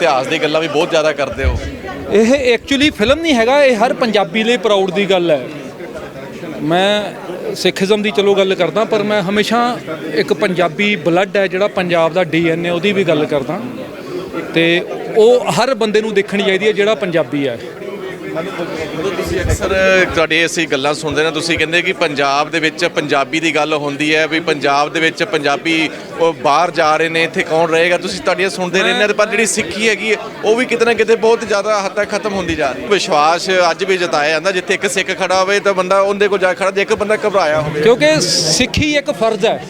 ਇਤਿਹਾਸ ਦੀ ਗੱਲਾਂ ਵੀ ਬਹੁਤ ਜ਼ਿਆਦਾ ਕਰਦੇ ਹੋ। ਇਹ ਐਕਚੁਅਲੀ ਫਿਲਮ ਨਹੀਂ ਹੈਗਾ, ਇਹ ਹਰ ਪੰਜਾਬੀ ਲਈ ਪ੍ਰਾਊਡ ਦੀ ਗੱਲ ਹੈ। ਮੈਂ ਸਿੱਖੀਜ਼ਮ ਦੀ ਚਲੋ ਗੱਲ ਕਰਦਾ, ਪਰ ਮੈਂ ਹਮੇਸ਼ਾ ਇੱਕ ਪੰਜਾਬੀ ਬਲੱਡ ਹੈ, ਜਿਹੜਾ ਪੰਜਾਬ ਦਾ ਡੀਐਨਏ ਉਹਦੀ ਵੀ ਗੱਲ ਕਰਦਾ। ਤੇ ਉਹ ਹਰ ਬੰਦੇ ਨੂੰ ਦੇਖਣੀ ਚਾਹੀਦੀ ਹੈ ਜਿਹੜਾ ਪੰਜਾਬੀ ਹੈ। ਤੁਸੀਂ ਅਕਸਰ ਤੁਹਾਡੇ ਅਸੀਂ ਗੱਲਾਂ ਸੁਣਦੇ ਨੇ ਤੁਸੀਂ ਕਹਿੰਦੇ ਕਿ ਪੰਜਾਬ ਦੇ ਵਿੱਚ ਪੰਜਾਬੀ ਦੀ ਗੱਲ ਹੁੰਦੀ ਹੈ ਵੀ ਪੰਜਾਬ ਦੇ ਵਿੱਚ ਪੰਜਾਬੀ ਉਹ ਬਾਹਰ ਜਾ ਰਹੇ ਨੇ ਇੱਥੇ ਕੌਣ ਰਹੇਗਾ ਤੁਸੀਂ ਤੁਹਾਡੀਆਂ ਸੁਣਦੇ ਰਹਿੰਦੇ ਪਰ ਜਿਹੜੀ ਸਿੱਖੀ ਹੈਗੀ ਹੈ, ਉਹ ਵੀ ਕਿਤੇ ਨਾ ਕਿਤੇ ਬਹੁਤ ਜ਼ਿਆਦਾ ਹੱਦ ਤੱਕ ਖਤਮ ਹੁੰਦੀ ਜਾ ਰਹੀ ਹੈ। ਵਿਸ਼ਵਾਸ ਅੱਜ ਵੀ ਜਤਾਇਆ ਜਾਂਦਾ ਜਿੱਥੇ ਇੱਕ ਸਿੱਖ ਖੜਾ ਹੋਵੇ ਤਾਂ ਬੰਦਾ ਉਹਦੇ ਕੋਲ ਜਾ ਕੇ ਖੜਾ ਜੇ ਇੱਕ ਬੰਦਾ ਘਬਰਾਇਆ ਹੋਵੇ। ਕਿਉਂਕਿ ਸਿੱਖੀ ਇੱਕ ਫਰਜ਼ ਹੈ।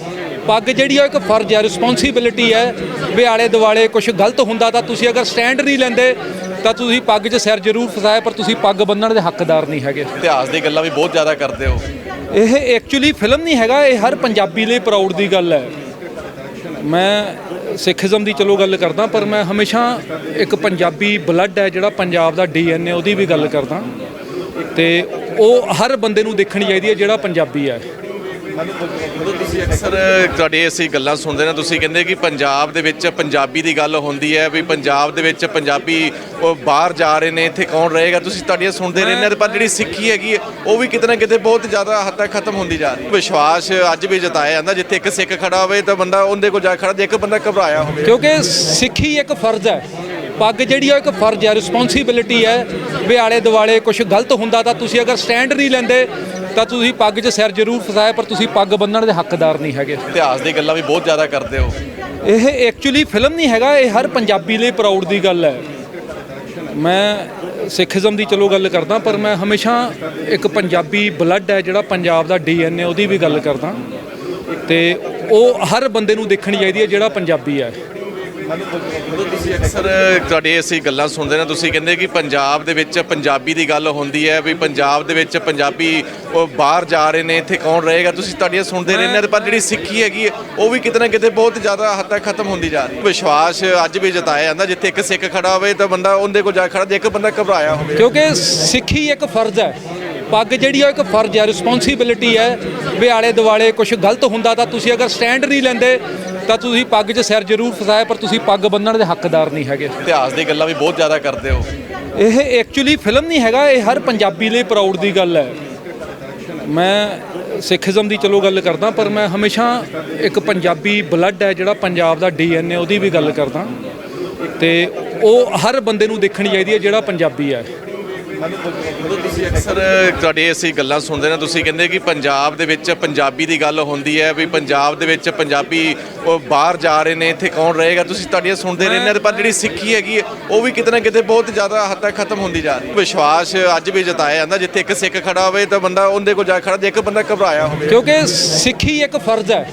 ਪੱਗ ਜਿਹੜੀ ਉਹ ਇੱਕ ਫਰਜ਼ ਹੈ ਰਿਸਪੌਂਸਿਬਿਲਿਟੀ ਹੈ। ਵੀ ਆਲੇ ਦੁਆਲੇ ਕੁਝ ਗਲਤ ਹੁੰਦਾ ਤਾਂ ਤੁਸੀਂ ਅਗਰ ਸਟੈਂਡ ਨਹੀਂ ਲੈਂਦੇ ਤਾਂ ਤੁਸੀਂ ਪੱਗ 'ਚ ਸਿਰ ਜ਼ਰੂਰ ਫਸਾਇਆ ਪਰ ਤੁਸੀਂ ਪੱਗ ਬੰਨਣ ਦੇ ਹੱਕਦਾਰ ਨਹੀਂ ਹੈਗੇ। ਇਤਿਹਾਸ ਦੀ ਗੱਲਾਂ ਵੀ ਬਹੁਤ ਜ਼ਿਆਦਾ ਕਰਦੇ ਹੋ। ਇਹ ਐਕਚੁਅਲੀ ਫਿਲਮ ਨਹੀਂ ਹੈਗਾ ਇਹ ਹਰ ਪੰਜਾਬੀ ਲਈ ਪ੍ਰਾਊਡ ਦੀ ਗੱਲ ਹੈ। ਮੈਂ ਸਿੱਖੀਜ਼ਮ ਦੀ ਚਲੋ ਗੱਲ ਕਰਦਾ ਪਰ ਮੈਂ ਹਮੇਸ਼ਾ ਇੱਕ ਪੰਜਾਬੀ ਬਲੱਡ ਹੈ ਜਿਹੜਾ ਪੰਜਾਬ ਦਾ ਡੀਐਨਏ ਉਹਦੀ ਵੀ ਗੱਲ ਕਰਦਾ। ਤੇ ਉਹ ਹਰ ਬੰਦੇ ਨੂੰ ਦੇਖਣੀ ਚਾਹੀਦੀ ਹੈ ਜਿਹੜਾ ਪੰਜਾਬੀ ਹੈ। ਤੁਸੀਂ ਅਕਸਰ ਤੁਹਾਡੇ ਅਸੀਂ ਗੱਲਾਂ ਸੁਣਦੇ ਨੇ, ਤੁਸੀਂ ਕਹਿੰਦੇ ਕਿ ਪੰਜਾਬ ਦੇ ਵਿੱਚ ਪੰਜਾਬੀ ਦੀ ਗੱਲ ਹੁੰਦੀ ਹੈ ਵੀ ਪੰਜਾਬ ਦੇ ਵਿੱਚ ਪੰਜਾਬੀ ਉਹ ਬਾਹਰ ਜਾ ਰਹੇ ਨੇ, ਇੱਥੇ ਕੌਣ ਰਹੇਗਾ? ਤੁਸੀਂ ਤੁਹਾਡੀਆਂ ਸੁਣਦੇ ਰਹਿੰਦੇ ਪਰ ਜਿਹੜੀ ਸਿੱਖੀ ਹੈਗੀ ਉਹ ਵੀ ਕਿਤੇ ਨਾ ਕਿਤੇ ਬਹੁਤ ਜ਼ਿਆਦਾ ਹੱਦ ਤੱਕ ਖਤਮ ਹੁੰਦੀ ਜਾ ਰਹੀ ਹੈ। ਵਿਸ਼ਵਾਸ ਅੱਜ ਵੀ ਜਤਾਇਆ ਜਾਂਦਾ, ਜਿੱਥੇ ਇੱਕ ਸਿੱਖ ਖੜਾ ਹੋਵੇ ਤਾਂ ਬੰਦਾ ਉਹਦੇ ਕੋਲ ਜਾ ਕੇ ਖੜਾ, ਜੇ ਇੱਕ ਬੰਦਾ ਘਬਰਾਇਆ ਹੋਵੇ। ਕਿਉਂਕਿ ਸਿੱਖੀ ਇੱਕ ਫਰਜ਼ ਹੈ। ਪੱਗ ਜਿਹੜੀ ਆ ਉਹ ਇੱਕ ਫਰਜ਼ ਹੈ ਰਿਸਪੌਂਸਿਬਿਲਿਟੀ ਹੈ। ਵੀ ਆਲੇ ਦੁਆਲੇ ਕੁਝ ਗਲਤ ਹੁੰਦਾ ਤਾਂ ਤੁਸੀਂ ਅਗਰ ਸਟੈਂਡ ਨਹੀਂ ਲੈਂਦੇ ਤਾਂ ਤੁਸੀਂ ਪੱਗ 'ਚ ਸਿਰ ਜ਼ਰੂਰ ਫਸਾਇਆ ਪਰ ਤੁਸੀਂ ਪੱਗ ਬੰਨਣ ਦੇ ਹੱਕਦਾਰ ਨਹੀਂ ਹੈਗੇ। ਇਤਿਹਾਸ ਦੀ ਗੱਲਾਂ ਵੀ ਬਹੁਤ ਜ਼ਿਆਦਾ ਕਰਦੇ ਹੋ। ਇਹ ਐਕਚੁਅਲੀ ਫਿਲਮ ਨਹੀਂ ਹੈਗਾ ਇਹ ਹਰ ਪੰਜਾਬੀ ਲਈ ਪ੍ਰਾਊਡ ਦੀ ਗੱਲ ਹੈ। ਮੈਂ ਸਿੱਖੀਜ਼ਮ ਦੀ ਚਲੋ ਗੱਲ ਕਰਦਾ ਪਰ ਮੈਂ ਹਮੇਸ਼ਾ ਇੱਕ ਪੰਜਾਬੀ ਬਲੱਡ ਹੈ ਜਿਹੜਾ ਪੰਜਾਬ ਦਾ ਡੀਐਨਏ ਉਹਦੀ ਵੀ ਗੱਲ ਕਰਦਾ। ਤੇ ਉਹ ਹਰ ਬੰਦੇ ਨੂੰ ਦੇਖਣੀ ਚਾਹੀਦੀ ਹੈ ਜਿਹੜਾ ਪੰਜਾਬੀ ਹੈ। ਤੁਸੀਂ ਅਕਸਰ ਤੁਹਾਡੇ ਅਸੀਂ ਗੱਲਾਂ ਸੁਣਦੇ ਨੇ, ਤੁਸੀਂ ਕਹਿੰਦੇ ਕਿ ਪੰਜਾਬ ਦੇ ਵਿੱਚ ਪੰਜਾਬੀ ਦੀ ਗੱਲ ਹੁੰਦੀ ਹੈ ਵੀ ਪੰਜਾਬ ਦੇ ਵਿੱਚ ਪੰਜਾਬੀ ਉਹ ਬਾਹਰ ਜਾ ਰਹੇ ਨੇ, ਇੱਥੇ ਕੌਣ ਰਹੇਗਾ? ਤੁਸੀਂ ਤੁਹਾਡੀਆਂ ਸੁਣਦੇ ਰਹਿੰਦੇ ਹੋ ਪਰ ਜਿਹੜੀ ਸਿੱਖੀ ਹੈਗੀ, ਉਹ ਵੀ ਕਿਤੇ ਨਾ ਕਿਤੇ ਬਹੁਤ ਜ਼ਿਆਦਾ ਹੱਦ ਤੱਕ ਖਤਮ ਹੁੰਦੀ ਜਾ ਰਹੀ ਹੈ। ਵਿਸ਼ਵਾਸ ਅੱਜ ਵੀ ਜਤਾਇਆ ਜਾਂਦਾ, ਜਿੱਥੇ ਇੱਕ ਸਿੱਖ ਖੜਾ ਹੋਵੇ ਤਾਂ ਬੰਦਾ ਉਹਦੇ ਕੋਲ ਜਾ ਕੇ ਖੜਾ, ਜੇ ਇੱਕ ਬੰਦਾ ਘਬਰਾਇਆ ਹੋਵੇ। ਕਿਉਂਕਿ ਸਿੱਖੀ ਇੱਕ ਫਰਜ਼ ਹੈ। ਪੱਗ ਜਿਹੜੀ ਆ ਉਹ ਇੱਕ ਫਰਜ਼ ਹੈ ਰਿਸਪੌਂਸਿਬਿਲਿਟੀ ਹੈ। ਵੀ ਆਲੇ ਦੁਆਲੇ ਕੁਝ ਗਲਤ ਹੁੰਦਾ ਤਾਂ ਤੁਸੀਂ ਅਗਰ ਸਟੈਂਡ ਨਹੀਂ ਲੈਂਦੇ ਤਾਂ ਤੁਸੀਂ ਪੱਗ 'ਚ ਸਿਰ ਜ਼ਰੂਰ ਫਸਾਇਆ ਪਰ ਤੁਸੀਂ ਪੱਗ ਬੰਨਣ ਦੇ ਹੱਕਦਾਰ ਨਹੀਂ ਹੈਗੇ। ਇਤਿਹਾਸ ਦੀ ਗੱਲਾਂ ਵੀ ਬਹੁਤ ਜ਼ਿਆਦਾ ਕਰਦੇ ਹੋ। ਇਹ ਐਕਚੁਅਲੀ ਫਿਲਮ ਨਹੀਂ ਹੈਗਾ ਇਹ ਹਰ ਪੰਜਾਬੀ ਲਈ ਪ੍ਰਾਊਡ ਦੀ ਗੱਲ ਹੈ। ਮੈਂ ਸਿੱਖੀਜ਼ਮ ਦੀ ਚਲੋ ਗੱਲ ਕਰਦਾ ਪਰ ਮੈਂ ਹਮੇਸ਼ਾ ਇੱਕ ਪੰਜਾਬੀ ਬਲੱਡ ਹੈ ਜਿਹੜਾ ਪੰਜਾਬ ਦਾ ਡੀਐਨਏ ਉਹਦੀ ਵੀ ਗੱਲ ਕਰਦਾ। ਤੇ ਉਹ ਹਰ ਬੰਦੇ ਨੂੰ ਦੇਖਣੀ ਚਾਹੀਦੀ ਹੈ ਜਿਹੜਾ ਪੰਜਾਬੀ ਹੈ। ਤੁਸੀਂ ਅਕਸਰ ਤੁਹਾਡੇ ਅਸੀਂ ਗੱਲਾਂ ਸੁਣਦੇ ਨੇ, ਤੁਸੀਂ ਕਹਿੰਦੇ ਕਿ ਪੰਜਾਬ ਦੇ ਵਿੱਚ ਪੰਜਾਬੀ ਦੀ ਗੱਲ ਹੁੰਦੀ ਹੈ ਵੀ ਪੰਜਾਬ ਦੇ ਵਿੱਚ ਪੰਜਾਬੀ ਉਹ ਬਾਹਰ ਜਾ ਰਹੇ ਨੇ, ਇੱਥੇ ਕੌਣ ਰਹੇਗਾ? ਤੁਸੀਂ ਤੁਹਾਡੀਆਂ ਸੁਣਦੇ ਰਹਿੰਦੇ ਹੋ ਪਰ ਜਿਹੜੀ ਸਿੱਖੀ ਹੈਗੀ ਉਹ ਵੀ ਕਿਤੇ ਨਾ ਕਿਤੇ ਬਹੁਤ ਜ਼ਿਆਦਾ ਹੱਦ ਤੱਕ ਖਤਮ ਹੁੰਦੀ ਜਾ ਰਹੀ ਹੈ। ਵਿਸ਼ਵਾਸ ਅੱਜ ਵੀ ਜਤਾਇਆ ਜਾਂਦਾ, ਜਿੱਥੇ ਇੱਕ ਸਿੱਖ ਖੜਾ ਹੋਵੇ ਤਾਂ ਬੰਦਾ ਉਹਦੇ ਕੋਲ ਜਾ ਕੇ ਖੜਾ, ਜੇ ਇੱਕ ਬੰਦਾ ਘਬਰਾਇਆ ਹੋਵੇ। ਕਿਉਂਕਿ ਸਿੱਖੀ ਇੱਕ ਫਰਜ਼ ਹੈ।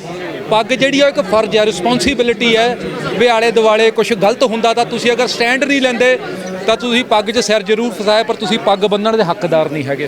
ਪੱਗ ਜਿਹੜੀ ਆ ਉਹ ਇੱਕ ਫਰਜ਼ ਹੈ ਰਿਸਪੌਂਸਿਬਿਲਿਟੀ ਹੈ। ਵੀ ਆਲੇ ਦੁਆਲੇ ਕੁਝ ਗਲਤ ਹੁੰਦਾ ਤਾਂ ਤੁਸੀਂ ਅਗਰ ਸਟੈਂਡ ਨਹੀਂ ਲੈਂਦੇ ਤਾਂ ਤੁਸੀਂ ਪੱਗ 'ਚ ਸਿਰ ਜ਼ਰੂਰ ਫਸਾਇਆ, ਪਰ ਤੁਸੀਂ ਪੱਗ ਬੰਨਣ ਦੇ ਹੱਕਦਾਰ ਨਹੀਂ ਹੈਗੇ।